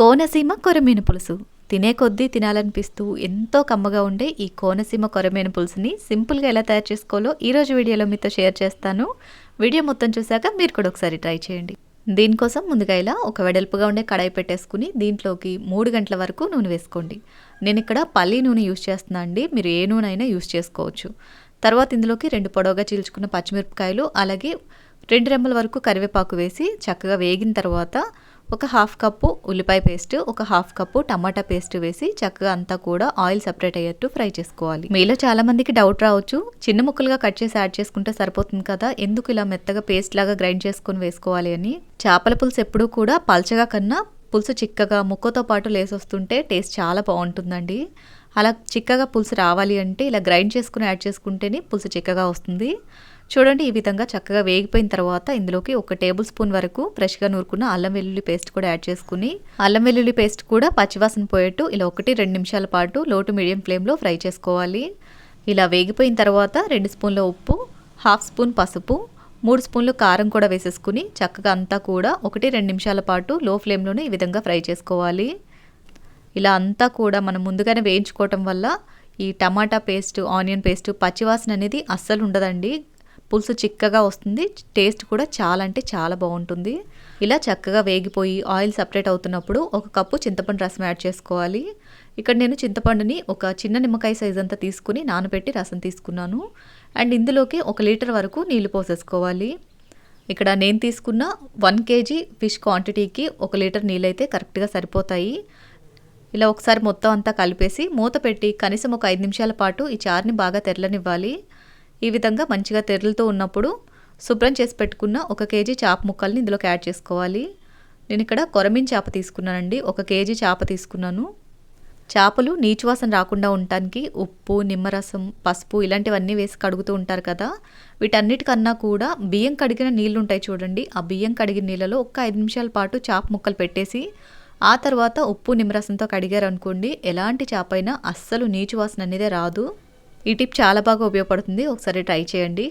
కోనసీమ కొరమీను పులుసు. తినే కొద్దీ తినాలనిపిస్తూ ఎంతో కమ్మగా ఉండే ఈ కోనసీమ కొరమీను పులుసుని సింపుల్గా ఎలా తయారు చేసుకోవాలో ఈరోజు వీడియోలో మీతో షేర్ చేస్తాను. వీడియో మొత్తం చూశాక మీరు కూడా ఒకసారి ట్రై చేయండి. దీనికోసం ముందుగా ఇలా ఒక వెడల్పుగా ఉండే కడాయి పెట్టేసుకుని దీంట్లోకి మూడు గంటల వరకు నూనె వేసుకోండి. నేను ఇక్కడ పల్లి నూనె యూస్ చేస్తున్నా అండి. మీరు ఏ నూనె అయినా యూస్ చేసుకోవచ్చు. తర్వాత ఇందులోకి రెండు పొడవుగా చీల్చుకున్న పచ్చిమిరపకాయలు అలాగే రెండు రెమ్మల వరకు కరివేపాకు వేసి చక్కగా వేగిన తర్వాత ఒక హాఫ్ కప్పు ఉల్లిపాయ పేస్ట్ ఒక హాఫ్ కప్పు టమాటా పేస్ట్ వేసి చక్కగా అంతా కూడా ఆయిల్ సపరేట్ అయ్యేట్టు ఫ్రై చేసుకోవాలి. మీలో చాలా మందికి డౌట్ రావచ్చు చిన్న ముక్కలుగా కట్ చేసి యాడ్ చేసుకుంటే సరిపోతుంది కదా ఎందుకు ఇలా మెత్తగా పేస్ట్ లాగా గ్రైండ్ చేసుకొని వేసుకోవాలి అని? చేపల పులుసు ఎప్పుడూ కూడా పల్చగా కన్నా పులుసు చిక్కగా ముక్కతో పాటు లేసొస్తుంటే టేస్ట్ చాలా బాగుంటుందండి. అలా చిక్కగా పులుసు రావాలి అంటే ఇలా గ్రైండ్ చేసుకుని యాడ్ చేసుకుంటేనే పులుసు చిక్కగా వస్తుంది. చూడండి ఈ విధంగా చక్కగా వేగిపోయిన తర్వాత ఇందులోకి ఒక టేబుల్ స్పూన్ వరకు ఫ్రెష్గా నూరుకున్న అల్లం వెల్లుల్లి పేస్ట్ కూడా యాడ్ చేసుకుని అల్లం వెల్లుల్లి పేస్ట్ కూడా పచ్చివాసన పోయేట్టు ఇలా ఒకటి రెండు నిమిషాల పాటు లోటు మీడియం ఫ్లేమ్లో ఫ్రై చేసుకోవాలి. ఇలా వేగిపోయిన తర్వాత రెండు స్పూన్ల ఉప్పు హాఫ్ స్పూన్ పసుపు మూడు స్పూన్లు కారం కూడా వేసేసుకుని చక్కగా అంతా కూడా ఒకటి రెండు నిమిషాల పాటు లో ఫ్లేమ్లోనే ఈ విధంగా ఫ్రై చేసుకోవాలి. ఇలా అంతా కూడా మనం ముందుగానే వేయించుకోవటం వల్ల ఈ టమాటా పేస్ట్ ఆనియన్ పేస్ట్ పచ్చివాసన అనేది అస్సలు ఉండదండి. పులుసు చిక్కగా వస్తుంది. టేస్ట్ కూడా చాలా అంటే చాలా బాగుంటుంది. ఇలా చక్కగా వేగిపోయి ఆయిల్ సపరేట్ అవుతున్నప్పుడు ఒక కప్పు చింతపండు రసం యాడ్ చేసుకోవాలి. ఇక్కడ నేను చింతపండుని ఒక చిన్న నిమ్మకాయ సైజ్ అంతా తీసుకుని నానబెట్టి రసం తీసుకున్నాను. అండ్ ఇందులోకి ఒక లీటర్ వరకు నీళ్ళు పోసేసుకోవాలి. ఇక్కడ నేను తీసుకున్న వన్ కేజీ ఫిష్ క్వాంటిటీకి ఒక లీటర్ నీళ్ళు అయితే కరెక్ట్గా సరిపోతాయి. ఇలా ఒకసారి మొత్తం అంతా కలిపేసి మూత పెట్టి కనీసం ఒక ఐదు నిమిషాల పాటు ఈ చారుని బాగా తెరలనివ్వాలి. ఈ విధంగా మంచిగా తెరలుతూ ఉన్నప్పుడు శుభ్రం చేసి పెట్టుకున్న ఒక కేజీ చేప ముక్కల్ని ఇందులోకి యాడ్ చేసుకోవాలి. నేను ఇక్కడ కొరమీన్ చేప తీసుకున్నానండి. ఒక కేజీ చేప తీసుకున్నాను. చేపలు నీచువాసన రాకుండా ఉండటానికి ఉప్పు నిమ్మరసం పసుపు ఇలాంటివన్నీ వేసి కడుగుతూ ఉంటారు కదా. వీటన్నిటికన్నా కూడా బియ్యం కడిగిన నీళ్ళు ఉంటాయి చూడండి. ఆ బియ్యం కడిగిన నీళ్ళలో ఒక్క ఐదు నిమిషాల పాటు చేప ముక్కలు పెట్టేసి ఆ తర్వాత ఉప్పు నిమ్మరసంతో కడిగారు అనుకోండి ఎలాంటి చేప అయినా అస్సలు నీచు వాసన అనేదే రాదు. ఈ టిప్ చాలా బాగా ఉపయోగపడుతుంది. ఒకసారి ట్రై చేయండి.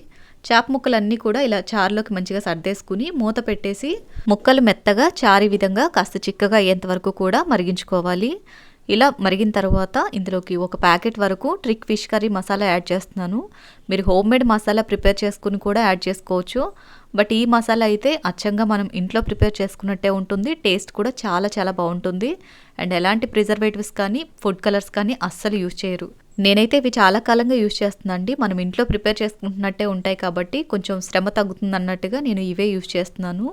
చేప ముక్కలన్నీ కూడా ఇలా చారులోకి మంచిగా సర్దేసుకుని మూత పెట్టేసి ముక్కలు మెత్తగా చారి విధంగా కాస్త చిక్కగా అయ్యేంత వరకు కూడా మరిగించుకోవాలి. ఇలా మరిగిన తర్వాత ఇందులోకి ఒక ప్యాకెట్ వరకు trick fish curry masala add చేస్తున్నాను. మీరు హోమ్ మేడ్ మసాలా ప్రిపేర్ చేసుకుని కూడా యాడ్ చేసుకోవచ్చు. బట్ ఈ మసాలా అయితే అచ్చంగా మనం ఇంట్లో ప్రిపేర్ చేసుకున్నట్టే ఉంటుంది. టేస్ట్ కూడా చాలా చాలా బాగుంటుంది. అండ్ ఎలాంటి ప్రిజర్వేటివ్స్ కానీ ఫుడ్ కలర్స్ కానీ అస్సలు యూజ్ చేయరు. నేనైతే ఇవి చాలా కాలంగా యూజ్ చేస్తున్నానండి మనం ఇంట్లో ప్రిపేర్ చేసుకుంటున్నట్టే ఉంటాయి కాబట్టి కొంచెం శ్రమ తగ్గుతుంది అన్నట్టుగా నేను ఇవే యూజ్ చేస్తున్నాను.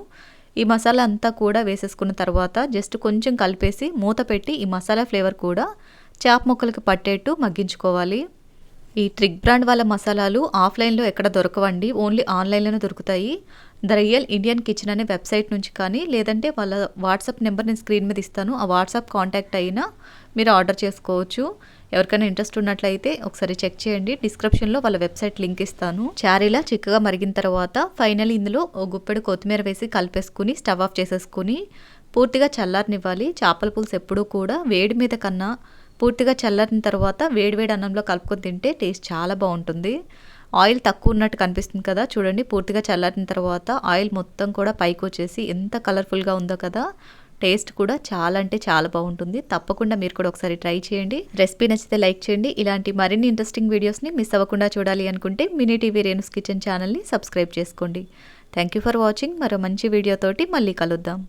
ఈ మసాలా అంతా కూడా వేసేసుకున్న తర్వాత జస్ట్ కొంచెం కలిపేసి మూత పెట్టి ఈ మసాలా ఫ్లేవర్ కూడా చేప ముక్కలకి పట్టేట్టు మగ్గించుకోవాలి. ఈ ట్రిక్ బ్రాండ్ వాళ్ళ మసాలాలు ఆఫ్లైన్లో ఎక్కడ దొరకవండి. ఓన్లీ ఆన్లైన్లోనే దొరుకుతాయి. ద రియల్ ఇండియన్ కిచెన్ అనే వెబ్సైట్ నుంచి కానీ లేదంటే వాళ్ళ వాట్సాప్ నెంబర్ నేను స్క్రీన్ మీద ఇస్తాను. ఆ వాట్సాప్ కాంటాక్ట్ అయినా మీరు ఆర్డర్ చేసుకోవచ్చు. ఎవరికైనా ఇంట్రెస్ట్ ఉన్నట్లయితే ఒకసారి చెక్ చేయండి. డిస్క్రిప్షన్లో వాళ్ళ వెబ్సైట్ లింక్ ఇస్తాను. చారీలా చిక్కగా మరిగిన తర్వాత ఫైనల్ ఇందులో గుప్పెడు కొత్తిమీర వేసి కలిపేసుకుని స్టవ్ ఆఫ్ చేసేసుకుని పూర్తిగా చల్లారనివ్వాలి. చేపల పులుసు ఎప్పుడూ కూడా వేడి మీద కన్నా పూర్తిగా చల్లారిన తర్వాత వేడివేడి అన్నంలో కలుపుకొని తింటే టేస్ట్ చాలా బాగుంటుంది. ఆయిల్ తక్కువ ఉన్నట్టు కనిపిస్తుంది కదా చూడండి. పూర్తిగా చల్లారిన తర్వాత ఆయిల్ మొత్తం కూడా పైకి వచ్చేసి ఎంత కలర్ఫుల్గా ఉందో కదా టేస్ట్ కూడా చాలా అంటే చాలా బాగుంటుంది. తప్పకుండా మీరు కూడా ఒకసారి ట్రై చేయండి. రెసిపీ నచ్చితే లైక్ చేయండి. ఇలాంటి మరిన్ని ఇంట్రెస్టింగ్ వీడియోస్ని మిస్ అవ్వకుండా చూడాలి అనుకుంటే మినీ టీవీ రేణుస్ కిచెన్ ఛానల్ని సబ్స్క్రైబ్ చేసుకోండి. Thank you for watching. మరో మంచి వీడియోతోటి మళ్ళీ కలుద్దాం.